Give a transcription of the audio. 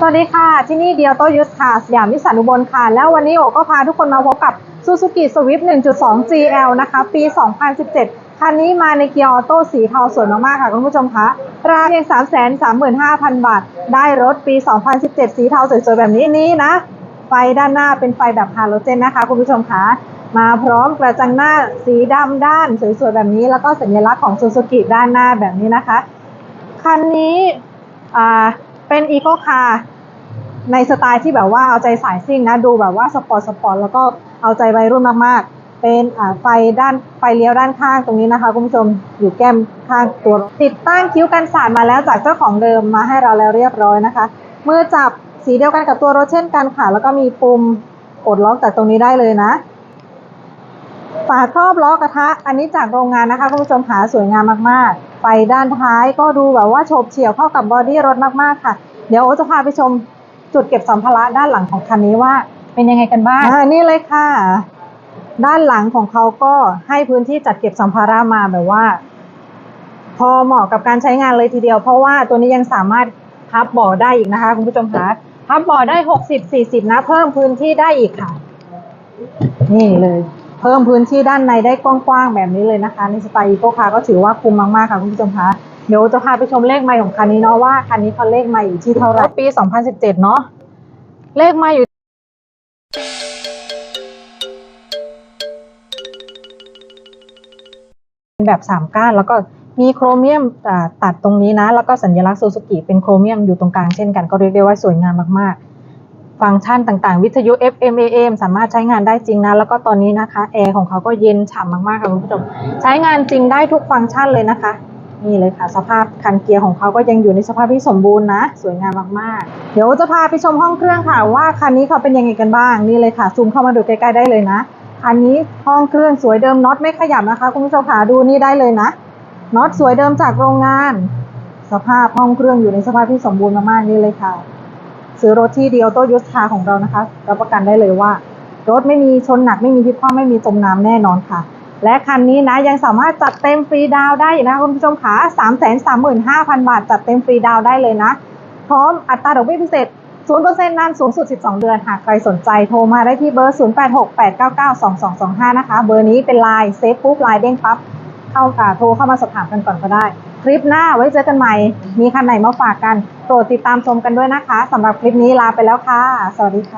สวัสดีค่ะ ที่นี่เดียวโตยุทธค่ะสยามนิสสันอุบลค่ะ แล้ววันนี้โอก็พาทุกคนมาพบกับ Suzuki Swift 1.2 GL นะคะ ปี 2017 คันนี้มาในเกียร์ออโต้สีเทาสวยมากๆค่ะคุณผู้ชมคะราคาเพียง 335,000 บาท ได้รถปี 2017 สีเทาสวยๆ แบบนี้นี้นะ ไฟด้านหน้าเป็นไฟแบบฮาโลเจนนะคะคุณผู้ชมคะมาพร้อมกระจังหน้าสีดำด้านสวยๆ แบบนี้ แล้วก็สัญลักษณ์ของ Suzuki ด้านหน้าแบบนี้นะคะ คันนี้อ่า เป็นอีโคคาร์ในสไตล์ที่แบบว่าเอาใจสายซิ่งนะ ดูแบบว่าสปอร์ตสปอร์ตแล้วก็เอาใจวัยรุ่นมากๆ เป็นไฟด้านไฟเลี้ยวด้านข้างตรงนี้นะคะคุณผู้ชมอยู่แก้มข้างตัวรถติดตั้งคิ้วกันสาดมาแล้วจากเจ้าของเดิมมาให้เราแล้วเรียบร้อยนะคะมือจับสีเดียวกันกับตัวรถเช่นกันค่ะ แล้วก็มีปุ่มกดล็อกจากตรงนี้ได้เลยนะฝาครอบล้อกระทะ อันนี้จากโรงงานนะคะคุณผู้ชมหาสวยงามมากๆ ไฟด้านท้ายก็ดูแบบว่าโฉบเฉี่ยวเข้ากับบอดี้รถมากๆค่ะ เดี๋ยวโอจะพาไปชมจุดเก็บสัมภาระด้านหลังของคันนี้ว่า เป็นยังไงกันบ้างอ่านี่เลยค่ะ ด้านหลังของเขาก็ให้พื้นที่จัดเก็บสัมภาระมาแบบว่า พอเหมาะกับการใช้งานเลยทีเดียว เพราะว่าตัวนี้ยังสามารถพับเบ่อได้อีกนะคะ คุณผู้ชมคะพับเบ่อได้หกสิบสี่สิบนะ เพิ่มพื้นที่ได้อีกค่ะ นี่เลย เพิ่มพื้นที่ด้านในได้กว้างๆแบบนี้เลยนะคะ ในสไตล์อีโคคาร์ก็ถือว่าคุ้มมากๆค่ะคุณผู้ชมคะเดี๋ยวจะพาไปชมเลขไมล์ของคันนี้เนาะว่าคันนี้เขาเลขไมล์อยู่ที่เท่าไหร่ปี 2017 เนาะเลขไมล์อยู่แบบสามก้านแล้วก็มีโครเมียมตัดตรงนี้นะ แล้วก็สัญลักษณ์ซูซูกิเป็นโครเมียมอยู่ตรงกลางเช่นกันก็เรียกได้ว่าสวยงามมากๆ ฟังก์ชันต่างๆ วิทยุ FM AM สามารถใช้งานได้จริงนะ แล้วก็ตอนนี้นะคะแอร์ของเขาก็เย็นฉ่ำมากๆค่ะคุณผู้ชม ใช้งานจริงได้ทุกฟังก์ชันเลยนะคะ นี่เลยค่ะ สภาพคันเกียร์ของเขาก็ยังอยู่ในสภาพที่สมบูรณ์นะ สวยงามมากๆ เดี๋ยวจะพาไปชมห้องเครื่องค่ะว่าคันนี้เขาเป็นยังไงกันบ้าง นี่เลยค่ะ ซูมเข้ามาดูใกล้ๆได้เลยนะ คันนี้ห้องเครื่องสวยเดิมน็อตไม่ขยับนะคะคุณผู้ชมค่ะดูนี่ได้เลยนะน็อตสวยเดิมจากโรงงาน สภาพห้องเครื่องอยู่ในสภาพที่สมบูรณ์มากๆนี่เลยค่ะ ซื้อรถที่เดียวโตยุทธาของเรานะคะรับประกันได้เลยว่า รถไม่มีชนหนักไม่มีพลิกคว่ำไม่มีจมน้ำแน่นอนค่ะ และคันนี้นะยังสามารถจัดเต็มฟรีดาวได้อีกนะคะคุณผู้ชมค่ะสามแสนสามหมื่นห้าพันบาท จัดเต็มฟรีดาวได้เลยนะ พร้อมอัตราดอกเบี้ยพิเศษ0%นานสูงสุด 12 เดือน หากใครสนใจโทรมาได้ที่เบอร์ 0868992225 นะคะ เบอร์นี้เป็นไลน์เซฟปุ๊บไลน์เด้งปั๊บ เข้าอ่าโทรเข้ามาสอบถามกันก่อนก็ได้ คลิปหน้าไว้เจอกันใหม่ มีคันไหนมาฝากกัน โปรดติดตามชมกันด้วยนะคะสำหรับคลิปนี้ลาไปแล้วค่ะ สวัสดีค่ะ